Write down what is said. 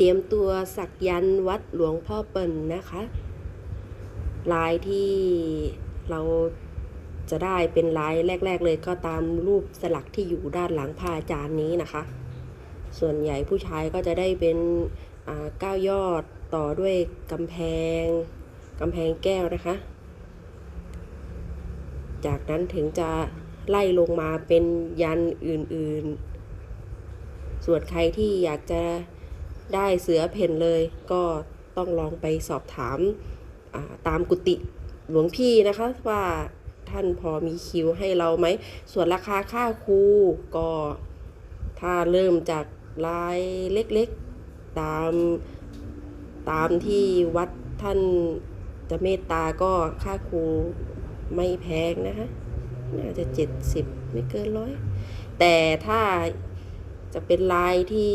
เตรียมตัวสักยันต์วัดหลวงพ่อเปิ่นนะคะ ลายที่เราจะได้เป็นลายแรก ๆ เลยก็ตามรูปสลักที่อยู่ด้านหลังพระอาจารย์นี้นะคะ ส่วนใหญ่ผู้ชายก็จะได้เป็นก้าวยอดต่อด้วยกำแพงกำแพงแก้วนะคะ จากนั้นถึงจะไล่ลงมาเป็นยันอื่นๆ ส่วนใครที่อยากจะ ได้เสือเพ่นเลย ก็ต้องลองไปสอบถามาตามกุฏิหลวงพี่นะคะว่าท่านพอมีคิวให้เราไหม ส่วนราคาค่าครูก็ถ้าเริ่มจากลายเล็กๆตามตามที่วัดท่านจะเมตตาก็ค่าครูไม่แพงนะคะ น่าจะเจ็ดสิบไม่เกินร้อย แต่ถ้าจะเป็นลายที่